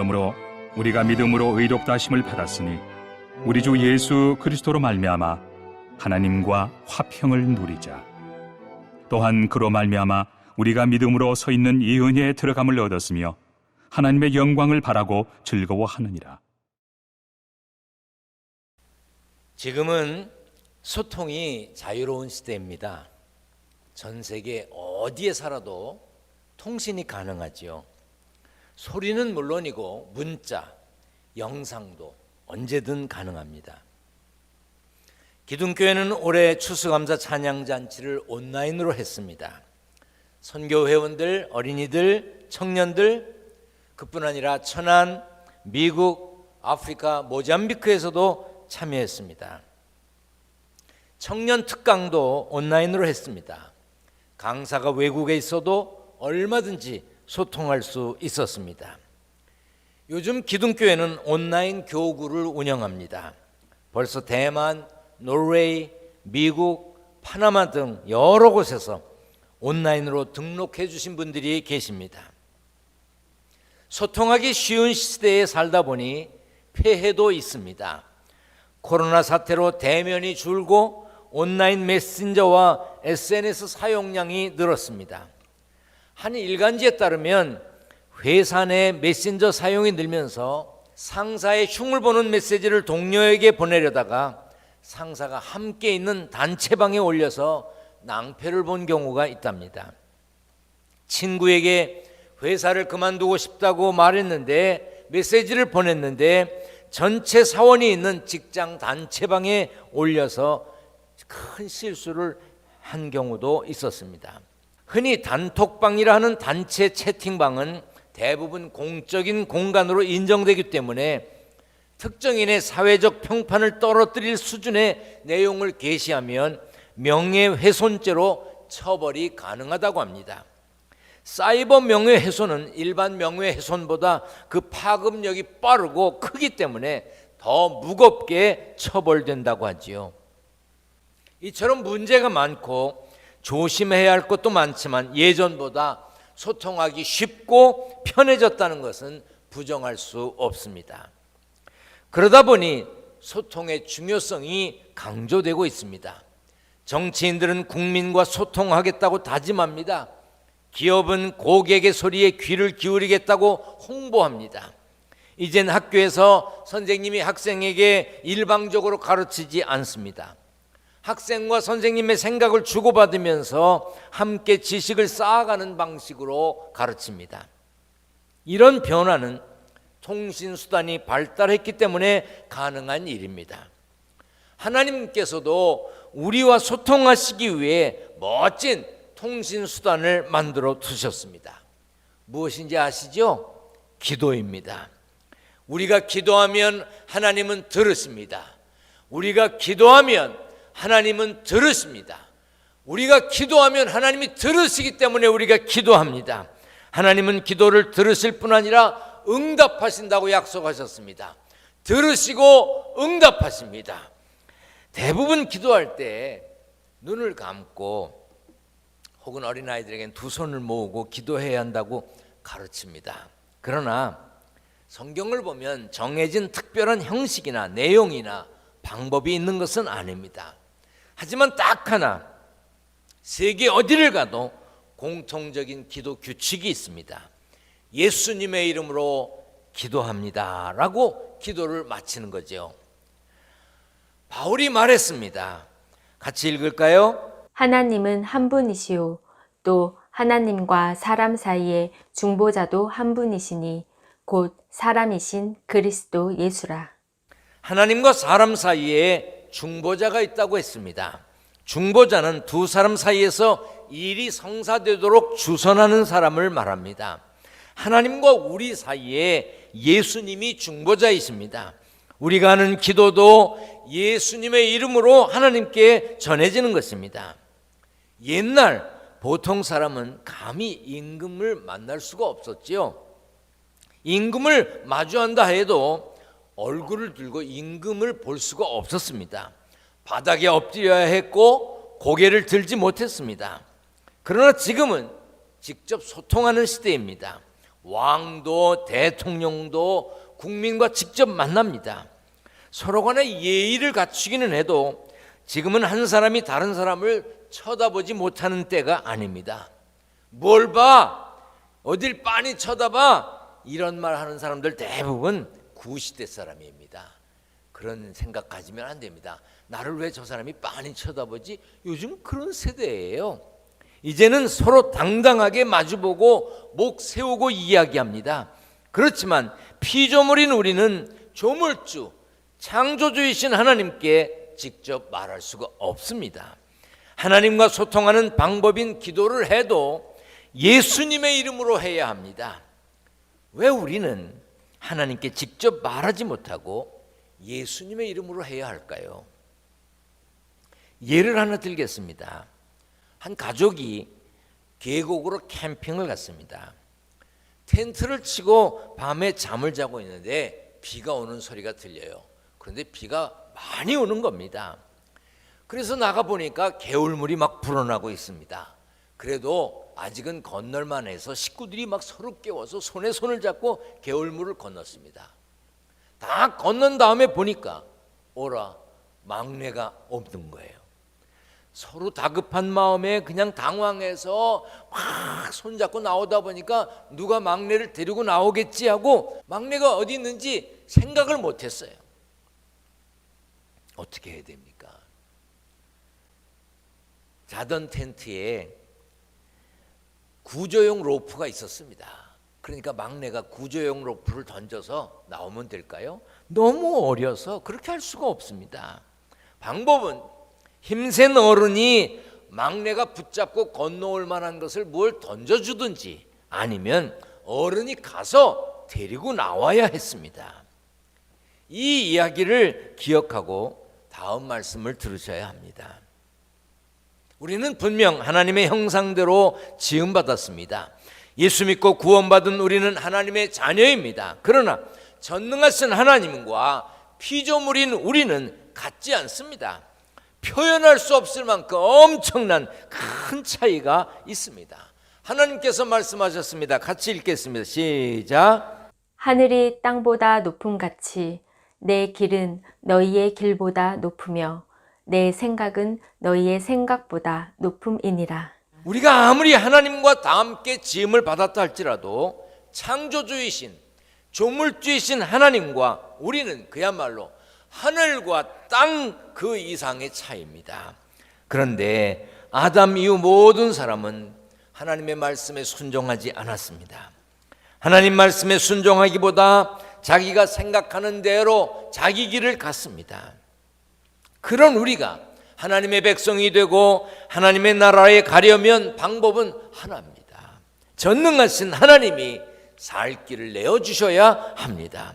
그러므로 우리가 믿음으로 의롭다 하심을 받았으니 우리 주 예수 그리스도로 말미암아 하나님과 화평을 누리자. 또한 그로 말미암아 우리가 믿음으로 서 있는 이 은혜에 들어감을 얻었으며 하나님의 영광을 바라고 즐거워하느니라. 지금은 소통이 자유로운 시대입니다. 전 세계 어디에 살아도 통신이 가능하지요. 소리는 물론이고 문자, 영상도 언제든 가능합니다. 기둥교회는 올해 추수감사 찬양 잔치를 온라인으로 했습니다. 선교 회원들, 어린이들, 청년들 그뿐 아니라 천안, 미국, 아프리카, 모잠비크에서도 참여했습니다. 청년 특강도 온라인으로 했습니다. 강사가 외국에 있어도 얼마든지 소통할 수 있었습니다. 요즘 기둥교회는 온라인 교구를 운영합니다. 벌써 대만, 노르웨이, 미국, 파나마 등 여러 곳에서 온라인으로 등록해 주신 분들이 계십니다. 소통하기 쉬운 시대에 살다 보니 폐해도 있습니다. 코로나 사태로 대면이 줄고 온라인 메신저와 SNS 사용량이 늘었습니다. 한 일간지에 따르면 회사 내 메신저 사용이 늘면서 상사의 흉을 보는 메시지를 동료에게 보내려다가 상사가 함께 있는 단체방에 올려서 낭패를 본 경우가 있답니다. 친구에게 회사를 그만두고 싶다고 말했는데 메시지를 보냈는데 전체 사원이 있는 직장 단체방에 올려서 큰 실수를 한 경우도 있었습니다. 흔히 단톡방이라 하는 단체 채팅방은 대부분 공적인 공간으로 인정되기 때문에 특정인의 사회적 평판을 떨어뜨릴 수준의 내용을 게시하면 명예훼손죄로 처벌이 가능하다고 합니다. 사이버 명예훼손은 일반 명예훼손보다 그 파급력이 빠르고 크기 때문에 더 무겁게 처벌된다고 하지요. 이처럼 문제가 많고 조심해야 할 것도 많지만 예전보다 소통하기 쉽고 편해졌다는 것은 부정할 수 없습니다. 그러다 보니 소통의 중요성이 강조되고 있습니다. 정치인들은 국민과 소통하겠다고 다짐합니다. 기업은 고객의 소리에 귀를 기울이겠다고 홍보합니다. 이젠 학교에서 선생님이 학생에게 일방적으로 가르치지 않습니다. 학생과 선생님의 생각을 주고받으면서 함께 지식을 쌓아가는 방식으로 가르칩니다. 이런 변화는 통신 수단이 발달했기 때문에 가능한 일입니다. 하나님께서도 우리와 소통하시기 위해 멋진 통신 수단을 만들어 두셨습니다. 무엇인지 아시죠? 기도입니다. 우리가 기도하면 하나님은 들으십니다. 우리가 기도하면 하나님은 들으십니다. 우리가 기도하면 하나님이 들으시기 때문에 우리가 기도합니다. 하나님은 기도를 들으실 뿐 아니라 응답하신다고 약속하셨습니다. 들으시고 응답하십니다. 대부분 기도할 때 눈을 감고 혹은 어린아이들에게는 두 손을 모으고 기도해야 한다고 가르칩니다. 그러나 성경을 보면 정해진 특별한 형식이나 내용이나 방법이 있는 것은 아닙니다. 하지만 딱 하나 세계 어디를 가도 공통적인 기도 규칙이 있습니다. 예수님의 이름으로 기도합니다 라고 기도를 마치는 거죠. 바울이 말했습니다. 같이 읽을까요? 하나님은 한 분이시요 또 하나님과 사람 사이의 중보자도 한 분이시니 곧 사람이신 그리스도 예수라. 하나님과 사람 사이에 중보자가 있다고 했습니다. 중보자는 두 사람 사이에서 일이 성사되도록 주선하는 사람을 말합니다. 하나님과 우리 사이에 예수님이 중보자이십니다. 우리가 하는 기도도 예수님의 이름으로 하나님께 전해지는 것입니다. 옛날 보통 사람은 감히 임금을 만날 수가 없었지요. 임금을 마주한다 해도 얼굴을 들고 임금을 볼 수가 없었습니다. 바닥에 엎드려야 했고 고개를 들지 못했습니다. 그러나 지금은 직접 소통하는 시대입니다. 왕도 대통령도 국민과 직접 만납니다. 서로 간에 예의를 갖추기는 해도 지금은 한 사람이 다른 사람을 쳐다보지 못하는 때가 아닙니다. 뭘 봐? 어딜 빤히 쳐다봐? 이런 말 하는 사람들 대부분 구시대 사람입니다. 그런 생각 가지면 안 됩니다. 나를 왜 저 사람이 빤히 쳐다보지? 요즘 그런 세대예요. 이제는 서로 당당하게 마주보고 목 세우고 이야기합니다. 그렇지만 피조물인 우리는 조물주, 창조주이신 하나님께 직접 말할 수가 없습니다. 하나님과 소통하는 방법인 기도를 해도 예수님의 이름으로 해야 합니다. 왜 우리는 하나님께 직접 말하지 못하고 예수님의 이름으로 해야 할까요? 예를 하나 들겠습니다. 한 가족이 계곡으로 캠핑을 갔습니다. 텐트를 치고 밤에 잠을 자고 있는데 비가 오는 소리가 들려요. 그런데 비가 많이 오는 겁니다. 그래서 나가 보니까 개울물이 막 불어나고 있습니다. 그래도 아직은 건널만 해서 식구들이 막 서로 깨워서 손에 손을 잡고 개울물을 건넜습니다. 다 건넌 다음에 보니까 오라 막내가 없는 거예요. 서로 다급한 마음에 그냥 당황해서 막 손잡고 나오다 보니까 누가 막내를 데리고 나오겠지 하고 막내가 어디 있는지 생각을 못 했어요. 어떻게 해야 됩니까? 자던 텐트에 구조용 로프가 있었습니다. 그러니까 막내가 구조용 로프를 던져서 나오면 될까요? 너무 어려서 그렇게 할 수가 없습니다. 방법은 힘센 어른이 막내가 붙잡고 건너올 만한 것을 뭘 던져주든지 아니면 어른이 가서 데리고 나와야 했습니다. 이 이야기를 기억하고 다음 말씀을 들으셔야 합니다. 우리는 분명 하나님의 형상대로 지음받았습니다. 예수 믿고 구원받은 우리는 하나님의 자녀입니다. 그러나 전능하신 하나님과 피조물인 우리는 같지 않습니다. 표현할 수 없을 만큼 엄청난 큰 차이가 있습니다. 하나님께서 말씀하셨습니다. 같이 읽겠습니다. 시작. 하늘이 땅보다 높음 같이 내 길은 너희의 길보다 높으며 내 생각은 너희의 생각보다 높음이니라. 우리가 아무리 하나님과 다 함께 지음을 받았다 할지라도 창조주이신 조물주이신 하나님과 우리는 그야말로 하늘과 땅 그 이상의 차이입니다. 그런데 아담 이후 모든 사람은 하나님의 말씀에 순종하지 않았습니다. 하나님 말씀에 순종하기보다 자기가 생각하는 대로 자기 길을 갔습니다. 그런 우리가 하나님의 백성이 되고 하나님의 나라에 가려면 방법은 하나입니다. 전능하신 하나님이 살 길을 내어주셔야 합니다.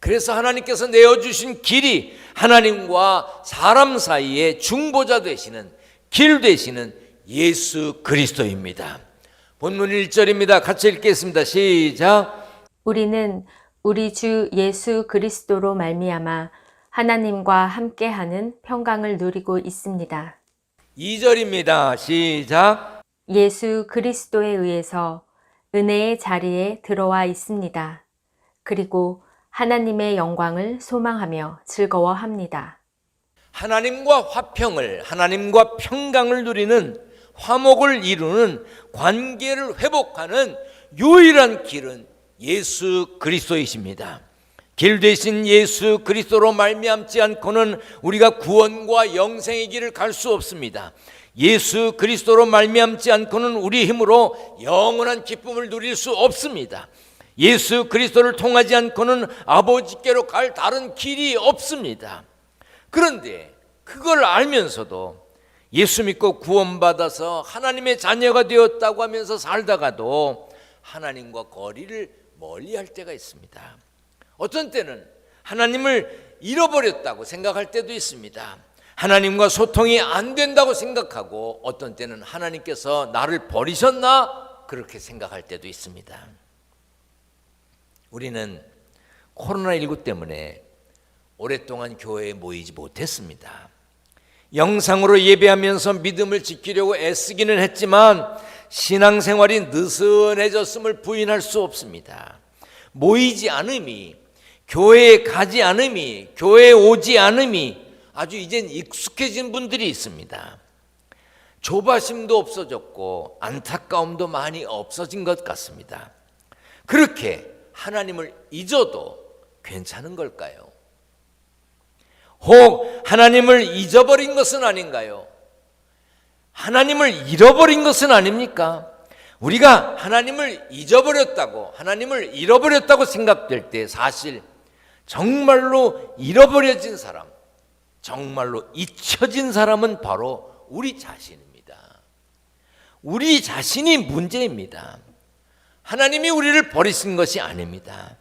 그래서 하나님께서 내어주신 길이 하나님과 사람 사이의 중보자 되시는 길 되시는 예수 그리스도입니다. 본문 1절입니다. 같이 읽겠습니다. 시작. 우리는 우리 주 예수 그리스도로 말미암아 하나님과 함께하는 평강을 누리고 있습니다. 2절입니다. 시작. 예수 그리스도에 의해서 은혜의 자리에 들어와 있습니다. 그리고 하나님의 영광을 소망하며 즐거워합니다. 하나님과 화평을 하나님과 평강을 누리는 화목을 이루는 관계를 회복하는 유일한 길은 예수 그리스도이십니다. 길 되신 예수 그리스도로 말미암지 않고는 우리가 구원과 영생의 길을 갈 수 없습니다. 예수 그리스도로 말미암지 않고는 우리 힘으로 영원한 기쁨을 누릴 수 없습니다. 예수 그리스도를 통하지 않고는 아버지께로 갈 다른 길이 없습니다. 그런데 그걸 알면서도 예수 믿고 구원받아서 하나님의 자녀가 되었다고 하면서 살다가도 하나님과 거리를 멀리 할 때가 있습니다. 어떤 때는 하나님을 잃어버렸다고 생각할 때도 있습니다. 하나님과 소통이 안 된다고 생각하고 어떤 때는 하나님께서 나를 버리셨나 그렇게 생각할 때도 있습니다. 우리는 코로나19 때문에 오랫동안 교회에 모이지 못했습니다. 영상으로 예배하면서 믿음을 지키려고 애쓰기는 했지만 신앙생활이 느슨해졌음을 부인할 수 없습니다. 모이지 않음이 교회에 가지 않음이 교회에 오지 않음이 아주 이젠 익숙해진 분들이 있습니다. 조바심도 없어졌고 안타까움도 많이 없어진 것 같습니다. 그렇게 하나님을 잊어도 괜찮은 걸까요? 혹 하나님을 잊어버린 것은 아닌가요? 하나님을 잃어버린 것은 아닙니까? 우리가 하나님을 잊어버렸다고, 하나님을 잃어버렸다고 생각될 때 사실 정말로 잃어버려진 사람, 정말로 잊혀진 사람은 바로 우리 자신입니다. 우리 자신이 문제입니다. 하나님이 우리를 버리신 것이 아닙니다.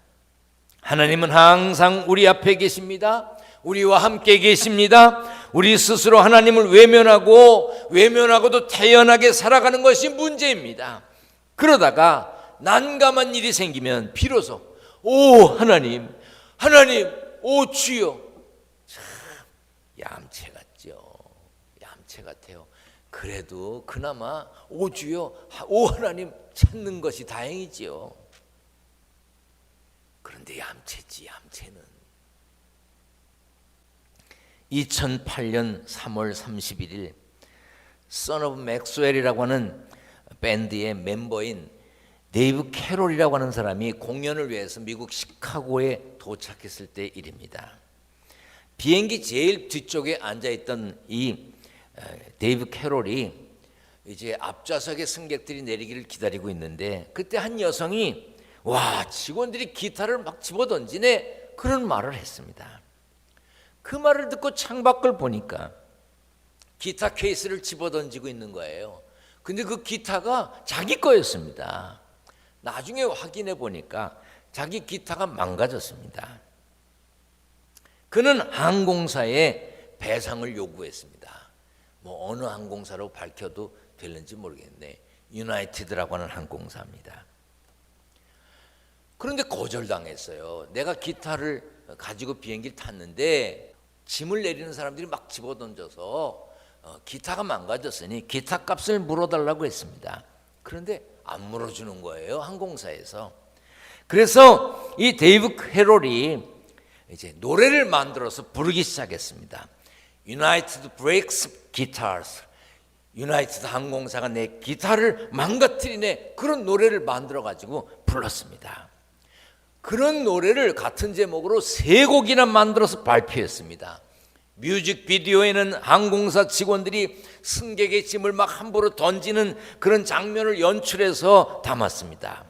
하나님은 항상 우리 앞에 계십니다. 우리와 함께 계십니다. 우리 스스로 하나님을 외면하고 외면하고도 태연하게 살아가는 것이 문제입니다. 그러다가 난감한 일이 생기면 비로소 오 하나님, 하나님, 오 주여. 참 얌체 같죠. 얌체 같아요. 그래도 그나마 오 주여, 오 하나님 찾는 것이 다행이지요. 그런데 얌체지 얌체는 2008년 3월 31일 선 오브 맥스웰이라고 하는 밴드의 멤버인 데이브 캐롤이라고 하는 사람이 공연을 위해서 미국 시카고에 도착했을 때 일입니다. 비행기 제일 뒤쪽에 앉아 있던 이 어, 데이브 캐롤이 이제 앞좌석에 승객들이 내리기를 기다리고 있는데 그때 한 여성이 와 직원들이 기타를 막 집어던지네 그런 말을 했습니다. 그 말을 듣고 창밖을 보니까 기타 케이스를 집어던지고 있는 거예요. 근데 그 기타가 자기 거였습니다. 나중에 확인해 보니까 자기 기타가 망가졌습니다. 그는 항공사에 배상을 요구했습니다. 뭐 어느 항공사로 밝혀도 될는지 모르겠네. 유나이티드라고 하는 항공사입니다. 그런데 거절당했어요. 내가 기타를 가지고 비행기를 탔는데 짐을 내리는 사람들이 막 집어던져서 어, 기타가 망가졌으니 기타 값을 물어달라고 했습니다. 그런데 안 물어주는 거예요 항공사에서. 그래서 이 데이브 캐롤이 이제 노래를 만들어서 부르기 시작했습니다. United Breaks Guitars. 유나이티드 항공사가 내 기타를 망가뜨리네 그런 노래를 만들어 가지고 불렀습니다. 그런 노래를 같은 제목으로 세 곡이나 만들어서 발표했습니다. 뮤직비디오에는 항공사 직원들이 승객의 짐을 막 함부로 던지는 그런 장면을 연출해서 담았습니다.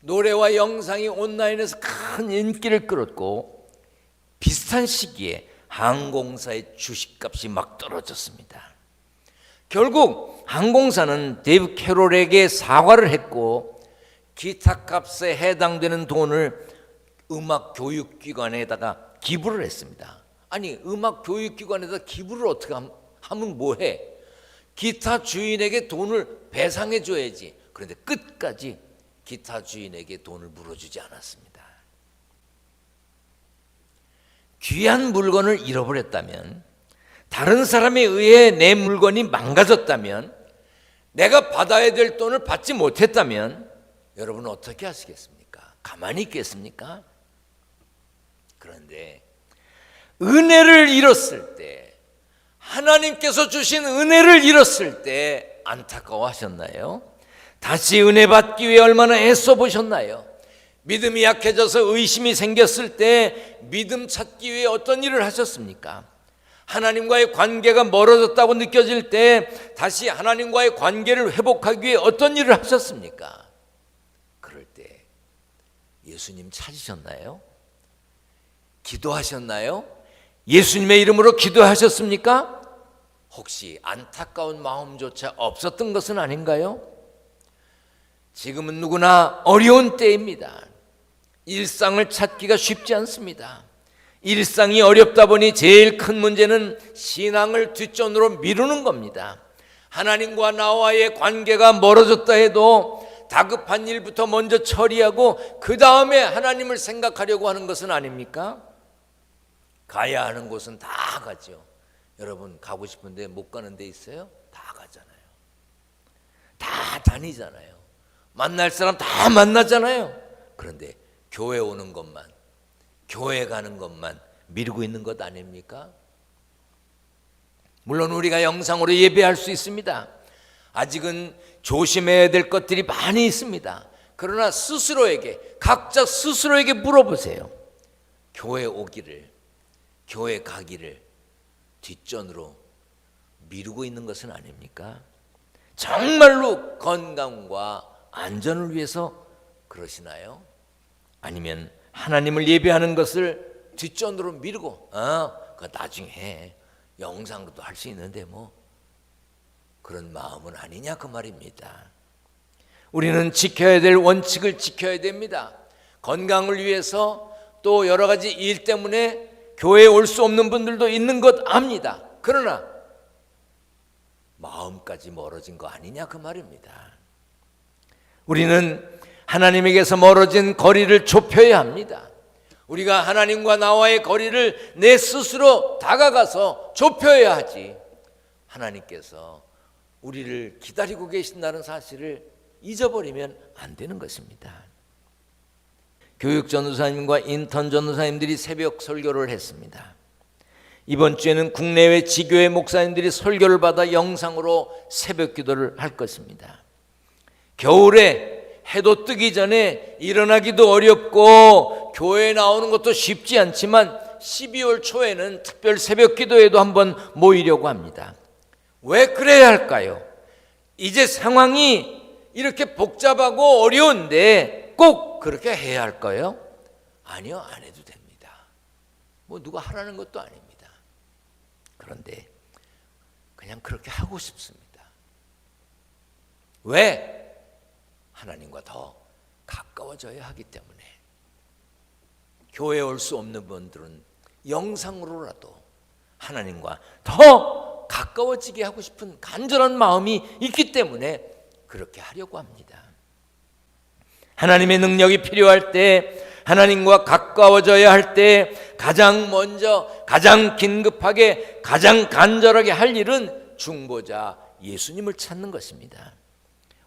노래와 영상이 온라인에서 큰 인기를 끌었고 비슷한 시기에 항공사의 주식값이 막 떨어졌습니다. 결국 항공사는 데이브 캐롤에게 사과를 했고 기타 값에 해당되는 돈을 음악 교육 기관에다가 기부를 했습니다. 아니 음악 교육 기관에다 기부를 어떻게 함- 하면 뭐해? 기타 주인에게 돈을 배상해 줘야지. 그런데 끝까지 기타 주인에게 돈을 물어주지 않았습니다. 귀한 물건을 잃어버렸다면 다른 사람에 의해 내 물건이 망가졌다면 내가 받아야 될 돈을 받지 못했다면 여러분은 어떻게 하시겠습니까? 가만히 있겠습니까? 그런데 은혜를 잃었을 때 하나님께서 주신 은혜를 잃었을 때 안타까워하셨나요? 다시 은혜 받기 위해 얼마나 애써 보셨나요? 믿음이 약해져서 의심이 생겼을 때 믿음 찾기 위해 어떤 일을 하셨습니까? 하나님과의 관계가 멀어졌다고 느껴질 때 다시 하나님과의 관계를 회복하기 위해 어떤 일을 하셨습니까? 그럴 때 예수님 찾으셨나요? 기도하셨나요? 예수님의 이름으로 기도하셨습니까? 혹시 안타까운 마음조차 없었던 것은 아닌가요? 지금은 누구나 어려운 때입니다. 일상을 찾기가 쉽지 않습니다. 일상이 어렵다 보니 제일 큰 문제는 신앙을 뒷전으로 미루는 겁니다. 하나님과 나와의 관계가 멀어졌다 해도 다급한 일부터 먼저 처리하고 그 다음에 하나님을 생각하려고 하는 것은 아닙니까? 가야 하는 곳은 다 가죠. 여러분 가고 싶은데 못 가는 데 있어요? 다 가잖아요. 다 다니잖아요. 만날 사람 다 만나잖아요. 그런데 교회 오는 것만, 교회 가는 것만 미루고 있는 것 아닙니까? 물론 우리가 영상으로 예배할 수 있습니다. 아직은 조심해야 될 것들이 많이 있습니다. 그러나 스스로에게, 각자 스스로에게 물어보세요. 교회 오기를, 교회 가기를 뒷전으로 미루고 있는 것은 아닙니까? 정말로 건강과 안전을 위해서 그러시나요? 아니면 하나님을 예배하는 것을 뒷전으로 미루고, 어, 그 나중에 해. 영상도 할 수 있는데 뭐 그런 마음은 아니냐 그 말입니다. 우리는 지켜야 될 원칙을 지켜야 됩니다. 건강을 위해서 또 여러 가지 일 때문에 교회에 올 수 없는 분들도 있는 것 압니다. 그러나 마음까지 멀어진 거 아니냐 그 말입니다. 우리는 하나님에게서 멀어진 거리를 좁혀야 합니다. 우리가 하나님과 나와의 거리를 내 스스로 다가가서 좁혀야 하지. 하나님께서 우리를 기다리고 계신다는 사실을 잊어버리면 안 되는 것입니다. 교육 전도사님과 인턴 전도사님들이 새벽 설교를 했습니다. 이번 주에는 국내외 지교회 목사님들이 설교를 받아 영상으로 새벽 기도를 할 것입니다. 겨울에 해도 뜨기 전에 일어나기도 어렵고 교회에 나오는 것도 쉽지 않지만 12월 초에는 특별 새벽 기도에도 한번 모이려고 합니다. 왜 그래야 할까요? 이제 상황이 이렇게 복잡하고 어려운데 꼭 그렇게 해야 할까요? 아니요, 안 해도 됩니다. 뭐 누가 하라는 것도 아닙니다. 그런데 그냥 그렇게 하고 싶습니다. 왜? 하나님과 더 가까워져야 하기 때문에 교회에 올 수 없는 분들은 영상으로라도 하나님과 더 가까워지게 하고 싶은 간절한 마음이 있기 때문에 그렇게 하려고 합니다. 하나님의 능력이 필요할 때 하나님과 가까워져야 할 때 가장 먼저 가장 긴급하게 가장 간절하게 할 일은 중보자 예수님을 찾는 것입니다.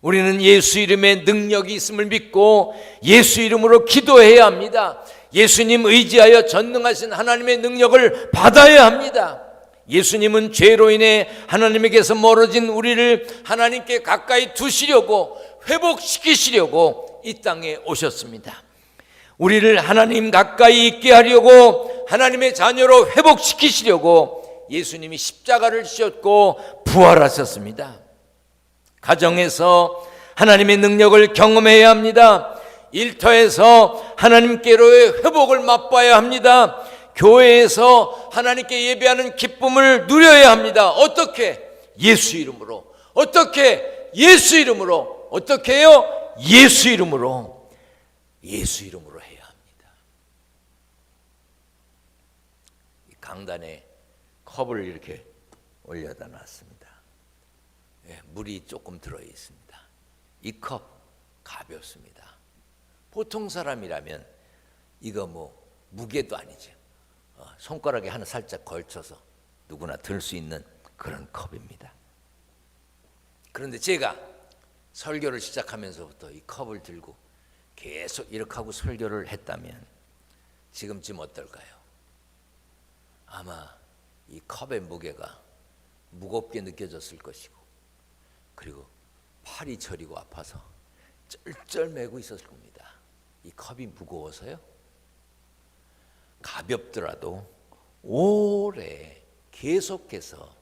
우리는 예수 이름의 능력이 있음을 믿고 예수 이름으로 기도해야 합니다. 예수님 의지하여 전능하신 하나님의 능력을 받아야 합니다. 예수님은 죄로 인해 하나님에게서 멀어진 우리를 하나님께 가까이 두시려고 회복시키시려고 이 땅에 오셨습니다. 우리를 하나님 가까이 있게 하려고 하나님의 자녀로 회복시키시려고 예수님이 십자가를 지셨고 부활하셨습니다. 가정에서 하나님의 능력을 경험해야 합니다. 일터에서 하나님께로의 회복을 맛봐야 합니다. 교회에서 하나님께 예배하는 기쁨을 누려야 합니다. 어떻게? 예수 이름으로. 어떻게? 예수 이름으로. 어떻게 해요? 예수 이름으로. 예수 이름으로 해야 합니다. 이 강단에 컵을 이렇게 올려다 놨습니다. 예, 물이 조금 들어 있습니다. 이 컵 가볍습니다. 보통 사람이라면 이거 뭐 무게도 아니죠. 어, 손가락에 하나 살짝 걸쳐서 누구나 들 수 있는 그런 컵입니다. 그런데 제가 설교를 시작하면서부터 이 컵을 들고 계속 이렇게 하고 설교를 했다면 지금쯤 어떨까요? 아마 이 컵의 무게가 무겁게 느껴졌을 것이고 그리고 팔이 저리고 아파서 쩔쩔매고 있었을 겁니다. 이 컵이 무거워서요. 가볍더라도 오래 계속해서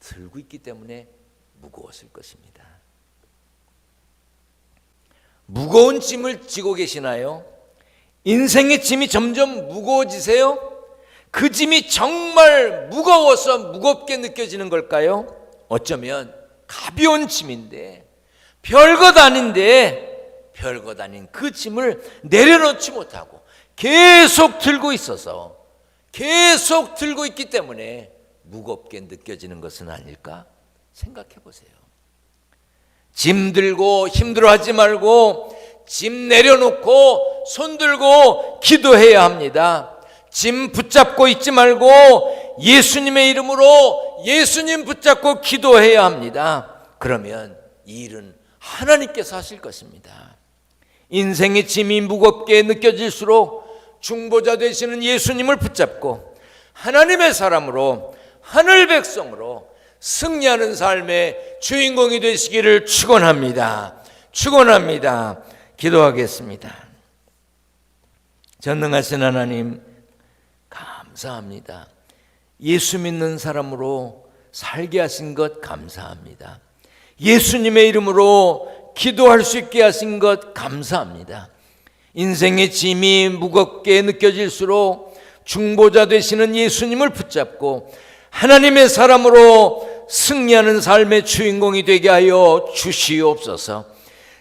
들고 있기 때문에 무거웠을 것입니다. 무거운 짐을 지고 계시나요? 인생의 짐이 점점 무거워지세요? 그 짐이 정말 무거워서 무겁게 느껴지는 걸까요? 어쩌면 가벼운 짐인데 별것 아닌데 별것 아닌 그 짐을 내려놓지 못하고 계속 들고 있어서 계속 들고 있기 때문에 무겁게 느껴지는 것은 아닐까 생각해 보세요. 짐 들고 힘들어하지 말고 짐 내려놓고 손 들고 기도해야 합니다. 짐 붙잡고 있지 말고 예수님의 이름으로 예수님 붙잡고 기도해야 합니다. 그러면 이 일은 하나님께서 하실 것입니다. 인생의 짐이 무겁게 느껴질수록 중보자 되시는 예수님을 붙잡고 하나님의 사람으로 하늘 백성으로 승리하는 삶의 주인공이 되시기를 축원합니다. 축원합니다. 기도하겠습니다. 전능하신 하나님 감사합니다. 예수 믿는 사람으로 살게 하신 것 감사합니다. 예수님의 이름으로 기도할 수 있게 하신 것 감사합니다. 인생의 짐이 무겁게 느껴질수록 중보자 되시는 예수님을 붙잡고 하나님의 사람으로 승리하는 삶의 주인공이 되게 하여 주시옵소서.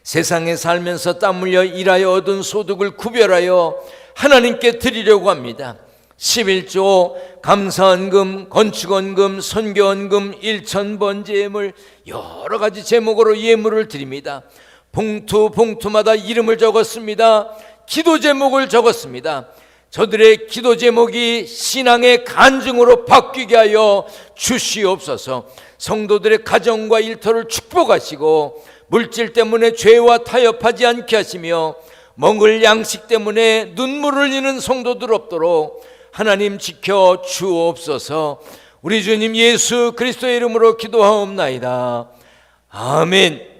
세상에 살면서 땀 흘려 일하여 얻은 소득을 구별하여 하나님께 드리려고 합니다. 11조 감사원금, 건축원금, 선교원금, 일천번제 예물 여러 가지 제목으로 예물을 드립니다. 봉투 봉투마다 이름을 적었습니다. 기도 제목을 적었습니다. 저들의 기도 제목이 신앙의 간증으로 바뀌게 하여 주시옵소서. 성도들의 가정과 일터를 축복하시고 물질 때문에 죄와 타협하지 않게 하시며 먹을 양식 때문에 눈물을 흘리는 성도들 없도록 하나님 지켜 주옵소서. 우리 주님 예수 그리스도의 이름으로 기도하옵나이다. 아멘.